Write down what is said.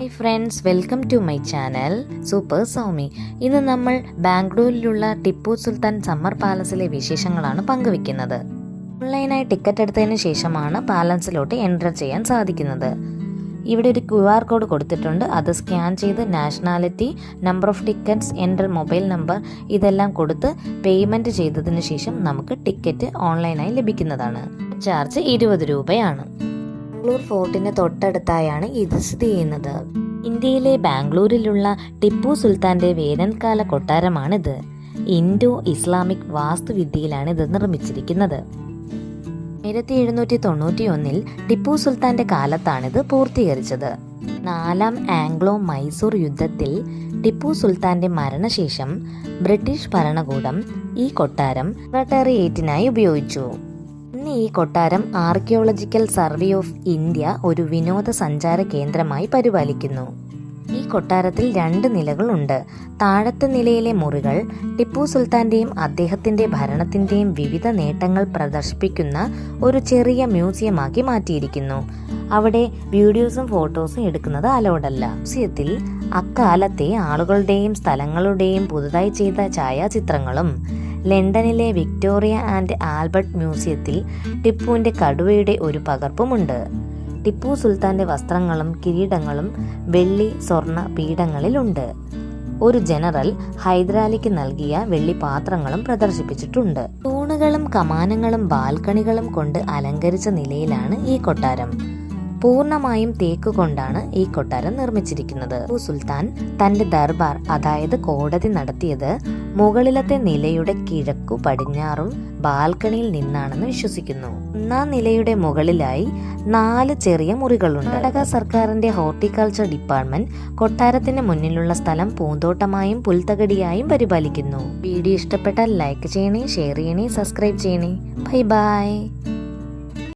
Hi friends welcome to my channel super Soumi ഇന്ന് നമ്മൾ ബാംഗ്ലൂരിലുള്ള Tipu Sultan summer പാലസിലെ വിശേഷങ്ങളാണ് പങ്കുവെക്കുന്നത് ഓൺലൈനായി ടിക്കറ്റ് എടുത്തതിന് ശേഷമാണ് പാലൻസിലോട്ട് എന്റർ ചെയ്യാൻ സാധിക്കുന്നത്. ഇവിടെ ഒരു ക്യു ആർ കോഡ് കൊടുത്തിട്ടുണ്ട്. അത് സ്കാൻ ചെയ്ത് nationality number of tickets enter mobile number ഇതെല്ലാം കൊടുത്ത് പേയ്മെന്റ് ചെയ്തതിന് ശേഷം നമുക്ക് ടിക്കറ്റ് ഓൺലൈനായി ലഭിക്കുന്നതാണ്. ചാർജ് ഇരുപത് രൂപയാണ്. ബാംഗ്ലൂർ ഫോർട്ടിന് തൊട്ടടുത്തായാണ് ഇത് സ്ഥിതി ചെയ്യുന്നത്. ഇന്ത്യയിലെ ബാംഗ്ലൂരിലുള്ള ടിപ്പു സുൽത്താന്റെ വേനൽക്കാല കൊട്ടാരമാണിത്. ഇൻഡോ ഇസ്ലാമിക് വാസ്തുവിദ്യയിലാണ് ഇത് നിർമ്മിച്ചിരിക്കുന്നത്. ആയിരത്തി എഴുന്നൂറ്റി തൊണ്ണൂറ്റി ഒന്നിൽ ടിപ്പു സുൽത്താന്റെ കാലത്താണിത് പൂർത്തീകരിച്ചത്. നാലാം ആംഗ്ലോ മൈസൂർ യുദ്ധത്തിൽ ടിപ്പു സുൽത്താന്റെ മരണശേഷം ബ്രിട്ടീഷ് ഭരണകൂടം ഈ കൊട്ടാരം സെക്രട്ടേറിയറ്റിനായി ഉപയോഗിച്ചു. ഇന്ന് ഈ കൊട്ടാരം ആർക്കിയോളജിക്കൽ സർവേ ഓഫ് ഇന്ത്യ ഒരു വിനോദസഞ്ചാര കേന്ദ്രമായി പരിപാലിക്കുന്നു. ഈ കൊട്ടാരത്തിൽ രണ്ട് നിലകളുണ്ട്. താഴത്തെ നിലയിലെ മുറികൾ ടിപ്പു സുൽത്താന്റെയും അദ്ദേഹത്തിന്റെ ഭരണത്തിന്റെയും വിവിധ നേട്ടങ്ങൾ പ്രദർശിപ്പിക്കുന്ന ഒരു ചെറിയ മ്യൂസിയമാക്കി മാറ്റിയിരിക്കുന്നു. അവിടെ വീഡിയോസും ഫോട്ടോസും എടുക്കുന്നത് അലോഡല്ല. മ്യൂസിയത്തിൽ അക്കാലത്തെ ആളുകളുടെയും സ്ഥലങ്ങളുടെയും പുതുതായി ചെയ്ത ഛായാചിത്രങ്ങളും ലണ്ടനിലെ വിക്ടോറിയ ആൻഡ് ആൽബർട്ട് മ്യൂസിയത്തിൽ ടിപ്പുവിന്റെ കടുവയുടെ ഒരു പകർപ്പുമുണ്ട്. ടിപ്പു സുൽത്താന്റെ വസ്ത്രങ്ങളും കിരീടങ്ങളും വെള്ളി സ്വർണ പീഠങ്ങളിലുണ്ട്. ഒരു ജനറൽ ഹൈദരാലിക്ക് നൽകിയ വെള്ളി പാത്രങ്ങളും പ്രദർശിപ്പിച്ചിട്ടുണ്ട്. തൂണുകളും കമാനങ്ങളും ബാൽക്കണികളും കൊണ്ട് അലങ്കരിച്ച നിലയിലാണ് ഈ കൊട്ടാരം. പൂർണമായും തേക്കുകൊണ്ടാണ് ഈ കൊട്ടാരം നിർമ്മിച്ചിരിക്കുന്നത്. സുൽത്താൻ തന്റെ ദർബാർ അതായത് കോടതി നടത്തിയത് മുകളിലത്തെ നിലയുടെ കിഴക്കു പടിഞ്ഞാറും ബാൽക്കണിയിൽ നിന്നാണെന്ന് വിശ്വസിക്കുന്നു. ഒന്നാം നിലയുടെ മുകളിലായി നാല് ചെറിയ മുറികളുണ്ട്. കർണാടക സർക്കാരിന്റെ ഹോർട്ടിക്കൾച്ചർ ഡിപ്പാർട്ട്മെന്റ് കൊട്ടാരത്തിന് മുന്നിലുള്ള സ്ഥലം പൂന്തോട്ടമായും പുൽത്തകടിയായും പരിപാലിക്കുന്നു. വീഡിയോ ഇഷ്ടപ്പെട്ടാൽ ലൈക്ക് ചെയ്യണേ ഷെയർ ചെയ്യണേ സബ്സ്ക്രൈബ് ചെയ്യണേ. Bye bye.